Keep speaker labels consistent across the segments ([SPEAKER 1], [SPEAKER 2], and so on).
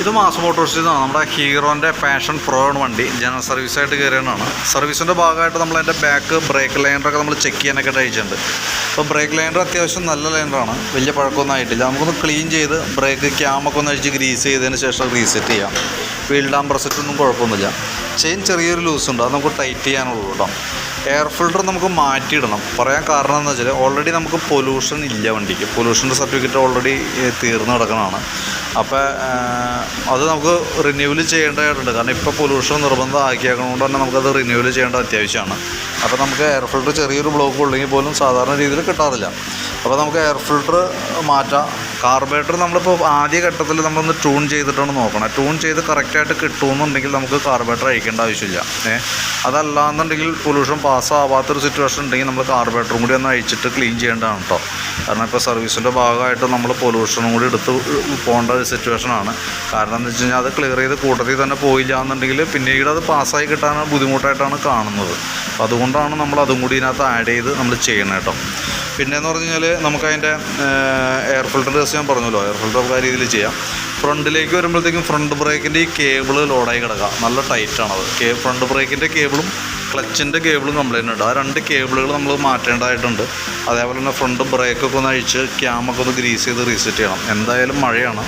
[SPEAKER 1] ഇത് മാസ് ആണ് നമ്മുടെ ഹീറോന്റെ പാഷൻ പ്രോ ആണ് വണ്ടി. ജനറൽ സർവീസായിട്ട് കയറിയതാണ്. സർവീസിന്റെ ഭാഗമായിട്ട് നമ്മൾ അതിന്റെ ബാക്ക് ബ്രേക്ക് ലൈനറൊക്കെ നമ്മൾ ചെക്ക് ചെയ്യാനൊക്കെ അയച്ചിട്ടുണ്ട് അപ്പോൾ ബ്രേക്ക് ലൈനർ അത്യാവശ്യം നല്ല ലൈനറാണ് വലിയ പഴക്കമൊന്നും ആയിട്ടില്ല. നമുക്കൊന്ന് ക്ലീൻ ചെയ്ത് ബ്രേക്ക് ക്യാമൊക്കെ ഒന്ന് അഴിച്ച് ഗ്രീസ് ചെയ്തതിന് ശേഷം റീസെറ്റ് ചെയ്യാം. വീൽ ഡാം പ്രസറ്റൊന്നും കുഴപ്പമൊന്നുമില്ല. ചെയിൻ ചെറിയൊരു ലൂസ് ഉണ്ട്. അത് നമുക്ക് ടൈറ്റ് ചെയ്യാനുള്ളൂ കേട്ടോ. എയർ ഫിൽട്ടർ നമുക്ക് മാറ്റിയിടണം. പറയാൻ കാരണം എന്ന് വെച്ചാൽ ഓൾറെഡി നമുക്ക് പൊല്യൂഷൻ ഇല്ല വണ്ടിക്ക്. പൊല്യൂഷന്റെ സർട്ടിഫിക്കറ്റ് ഓൾറെഡി തീർന്നു കിടക്കണതാണ്. അപ്പോൾ അത് നമുക്ക് റിന്യൂവൽ ചെയ്യേണ്ടതായിട്ടുണ്ട്. കാരണം ഇപ്പോൾ പൊല്യൂഷൻ നിർബന്ധം ആക്കിയേക്കണതുകൊണ്ട് തന്നെ നമുക്കത് റിന്യൂവൽ ചെയ്യേണ്ട അത്യാവശ്യമാണ്. അപ്പോൾ നമുക്ക് എയർ ഫിൽട്ടർ ചെറിയൊരു ബ്ലോക്ക് ഉള്ളെങ്കിൽ പോലും സാധാരണ രീതിയിൽ കിട്ടാറില്ല. അപ്പോൾ നമുക്ക് എയർ ഫിൽട്ടർ മാറ്റാം. കാർബറേറ്റർ നമ്മളിപ്പോൾ ആദ്യ ഘട്ടത്തിൽ നമ്മളൊന്ന് ട്യൂൺ ചെയ്തിട്ടാണ് നോക്കണം. ട്യൂൺ ചെയ്ത് കറക്റ്റായിട്ട് കിട്ടുമെന്നുണ്ടെങ്കിൽ നമുക്ക് കാർബറേറ്റർ അയക്കേണ്ട ആവശ്യമില്ല. ഏ? അതല്ലാന്നുണ്ടെങ്കിൽ പൊല്യൂഷൻ പാസ്സാവാത്തൊരു സിറ്റുവേഷൻ ഉണ്ടെങ്കിൽ നമ്മൾ കാർബറേറ്ററും കൂടി ഒന്ന് അഴിച്ചിട്ട് ക്ലീൻ ചെയ്യേണ്ടതാണ് കേട്ടോ കാരണം ഇപ്പോൾ സർവീസിന്റെ ഭാഗമായിട്ട് നമ്മൾ പൊല്യൂഷനും കൂടി എടുത്ത് പോകേണ്ട ഒരു സിറ്റുവേഷനാണ് കാരണം എന്ന് വെച്ച് കഴിഞ്ഞാൽ അത് ക്ലിയർ ചെയ്ത് കൂട്ടത്തിൽ തന്നെ പോയില്ല എന്നുണ്ടെങ്കിൽ പിന്നീട് അത് പാസ്സായി കിട്ടാൻ ബുദ്ധിമുട്ടായിട്ടാണ് കാണുന്നത്. അപ്പോൾ അതുകൊണ്ടാണ് നമ്മൾ അതും കൂടി ഇതിനകത്ത് ആഡ് ചെയ്ത് നമ്മൾ ചെയ്യണം കേട്ടോ പിന്നെയെന്ന് പറഞ്ഞു കഴിഞ്ഞാൽ നമുക്കതിന്റെ എയർ ഫിൽട്ടർ ടെസ്റ്റ് ഞാൻ പറഞ്ഞല്ലോ. എയർ ഫിൽട്ടർ ആ രീതിയിൽ ചെയ്യാം. ഫ്രണ്ടിലേക്ക് വരുമ്പോഴത്തേക്കും ഫ്രണ്ട് ബ്രേക്കിന്റെ ഈ കേബിൾ ലോഡായി കിടക്കുക. നല്ല ടൈറ്റാണത് കേ ഫ്രണ്ട് ബ്രേക്കിന്റെ കേബിളും ക്ലച്ചിന്റെ കേബിളും കംപ്ലൈന്റ് ഉണ്ട് ആ രണ്ട് കേബിളുകൾ നമ്മൾ മാറ്റേണ്ടതായിട്ടുണ്ട്. അതേപോലെ തന്നെ ഫ്രണ്ട് ബ്രേക്കൊക്കെ ഒന്ന് അഴിച്ച് ക്യാമൊക്കെ ഒന്ന് ഗ്രീസ് ചെയ്ത് റീസെറ്റ് ചെയ്യണം. എന്തായാലും മഴയാണ്.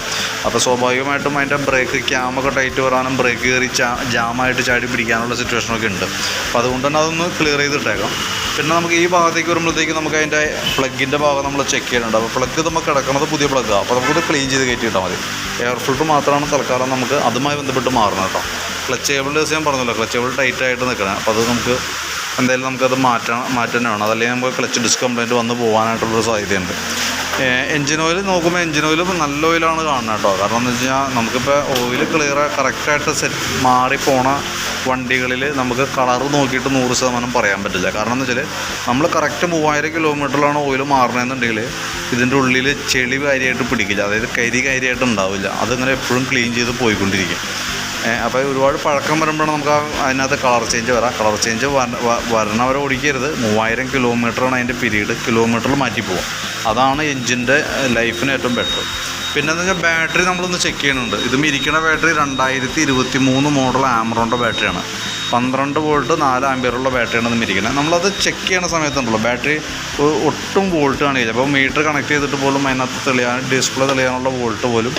[SPEAKER 1] അപ്പോൾ സ്വാഭാവികമായിട്ടും അതിന്റെ ബ്രേക്ക് ക്യാമൊക്കെ ടൈറ്റ് വരാനും ബ്രേക്ക് കയറി ജാമായിട്ട് ചാടി പിടിക്കാനുള്ള സിറ്റുവേഷനൊക്കെ ഉണ്ട്. അപ്പോൾ അതുകൊണ്ട് തന്നെ അതൊന്ന് ക്ലിയർ ചെയ്തിട്ടേക്കാം. പിന്നെ നമുക്ക് ഈ ഭാഗത്തേക്ക് വരുമ്പോഴത്തേക്ക് നമുക്ക് അതിന്റെ പ്ലഗിന്റെ ഭാഗം നമ്മൾ ചെക്ക് ചെയ്യുന്നുണ്ട് അപ്പോൾ പ്ലഗ് നമുക്ക് കിടക്കുന്നത് പുതിയ പ്ലഗ്ഗാണ് അപ്പോൾ നമുക്കത് ക്ലീൻ ചെയ്ത് കയറ്റിയിട്ടാൽ മതി. എയർ ഫിൽറ്റർ മാത്രമാണ് തൽക്കാലം നമുക്ക് അതുമായി ബന്ധപ്പെട്ട് മാറണം കേട്ടോ. ക്ലച്ച് കേബിളിന്റെ ഞാൻ പറഞ്ഞല്ലോ. ക്ലച്ച് കേബിൾ ടൈറ്റ് ആയിട്ട് നിൽക്കണം. അപ്പോൾ അത് നമുക്ക് എന്തായാലും നമുക്കത് മാറ്റണം മാറ്റാനാണ് അതല്ലെങ്കിൽ നമുക്ക് ക്ലച്ച് ഡിസ്ക് കംപ്ലൈന്റ് വന്ന് പോകാനായിട്ടുള്ളൊരു സാധ്യതയുണ്ട്. എഞ്ചിൻ ഓയിൽ നോക്കുമ്പോൾ എഞ്ചിൻ ഓയിൽ നല്ല ഓയിലാണ് കാണുന്നത് കേട്ടോ. കാരണം എന്ന് വെച്ച് കഴിഞ്ഞാൽ നമുക്കിപ്പോൾ ഓയിൽ ക്ലിയർ കറക്റ്റായിട്ട് സെറ്റ് മാറിപ്പോണ പോണ വണ്ടികളിൽ നമുക്ക് കളർ നോക്കിയിട്ട് നൂറ് ശതമാനം പറയാൻ പറ്റില്ല. കാരണം എന്ന് വെച്ചാൽ നമ്മൾ കറക്റ്റ് മൂവായിരം കിലോമീറ്ററിലാണ് ഓയിൽ മാറണമെന്നുണ്ടെങ്കിൽ ഇതിന്റെ ഉള്ളിൽ ചെളി കാര്യമായിട്ട് പിടിക്കില്ല. അതായത് കരി കാര്യമായിട്ട് ഉണ്ടാവില്ല. അതിങ്ങനെ എപ്പോഴും ക്ലീൻ ചെയ്ത് പോയിക്കൊണ്ടിരിക്കും. അപ്പോൾ ഒരുപാട് പഴക്കം വരുമ്പോഴാണ് നമുക്ക് അതിനകത്ത് കളർ ചേഞ്ച് വരാം. കളർ ചേഞ്ച് വരണവരെ ഓടിക്കരുത്. മൂവായിരം കിലോമീറ്ററാണ് അതിന്റെ പിരീഡ് കിലോമീറ്ററിൽ മാറ്റി പോകും അതാണ് എൻജിന്റെ ലൈഫിന് ഏറ്റവും ബെറ്റർ പിന്നെ എന്താ ബാറ്ററി നമ്മളൊന്ന് ചെക്ക് ചെയ്യുന്നുണ്ട്. ഇതും ഇരിക്കുന്ന ബാറ്ററി രണ്ടായിരത്തി ഇരുപത്തി മൂന്ന് മോഡൽ ആമറോണിന്റെ ബാറ്ററിയാണ് പന്ത്രണ്ട് വോൾട്ട് നാല് ആംബിയറുള്ള ബാറ്ററിയാണ് ഇതും ഇരിക്കുന്നത് നമ്മളത് ചെക്ക് ചെയ്യണ സമയത്തുണ്ടല്ലോ ബാറ്ററി ഒട്ടും വോൾട്ട് കാണിക്കില്ല അപ്പോൾ മീറ്റർ കണക്ട് ചെയ്തിട്ട് പോലും അതിനകത്ത് തെളിയാൻ ഡിസ്പ്ലേ തെളിയാനുള്ള വോൾട്ട് പോലും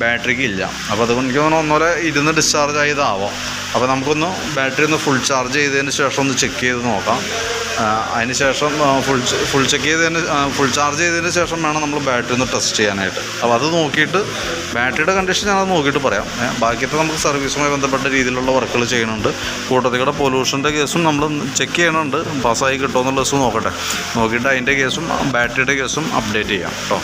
[SPEAKER 1] ബാറ്ററിക്ക് ഇല്ല അപ്പോൾ അതുകൊണ്ട് എനിക്ക് തോന്നുന്നു ഒന്നുപോലെ ഇരുന്ന് ഡിസ്ചാർജ് ആയതാവാം. അപ്പോൾ നമുക്കൊന്ന് ബാറ്ററി ഒന്ന് ഫുൾ ചാർജ് ചെയ്തതിന് ശേഷം ഒന്ന് ചെക്ക് ചെയ്ത് നോക്കാം. അതിന് ശേഷം ഫുൾ ഫുൾ ചെക്ക് ചെയ്തതിന് ഫുൾ ചാർജ് ചെയ്തതിന് ശേഷം വേണം നമ്മൾ ബാറ്ററി ഒന്ന് ടെസ്റ്റ് ചെയ്യാനായിട്ട്. അപ്പോൾ അത് നോക്കിയിട്ട് ബാറ്ററിയുടെ കണ്ടീഷൻ ഞാനത് നോക്കിയിട്ട് പറയാം. ബാക്കിയൊക്കെ നമുക്ക് സർവീസുമായി ബന്ധപ്പെട്ട രീതിയിലുള്ള വർക്കുകൾ ചെയ്യുന്നുണ്ട്. കൂട്ടത്തിക്കടെ പൊല്യൂഷന്റെ കേസും നമ്മൾ ചെക്ക് ചെയ്യണുണ്ട് പാസ്സായി കിട്ടുമോ എന്നുള്ള ദിവസം നോക്കട്ടെ. നോക്കിയിട്ട് അതിന്റെ കേസും ബാറ്ററിയുടെ കേസും അപ്ഡേറ്റ് ചെയ്യാം. കേട്ടോ